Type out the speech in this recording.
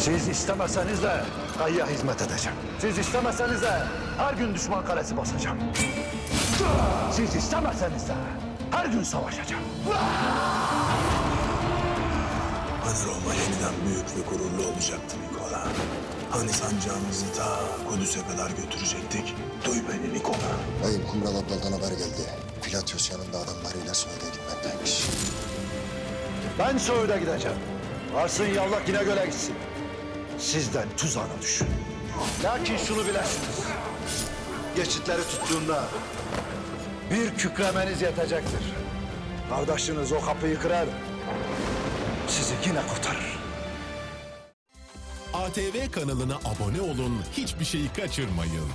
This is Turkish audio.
Siz istemeseniz de kayıya hizmet edeceğim. Siz istemeseniz de her gün düşman kalesi basacağım. Siz istemeseniz de her gün savaşacağım. Hani Roma yeniden büyük ve gururlu olacaktı Nikola. Hani sancağımızı ta Kudüs'e kadar götürecektik. Duy beni Nikola. Beyim Kumral abladan haber geldi. Pilatyos yanında adamlarıyla Suud'a gitmekteymiş. Ben Söğüt'e gideceğim. Varsın yallah yine göle gitsin. Sizden tuzağına düşün. Lakin şunu bilesiniz. Geçitleri tuttuğunda bir kükremeniz yetecektir. Kardeşiniz o kapıyı kırar. Sizi yine kurtarır. ATV kanalına abone olun, hiçbir şeyi kaçırmayın.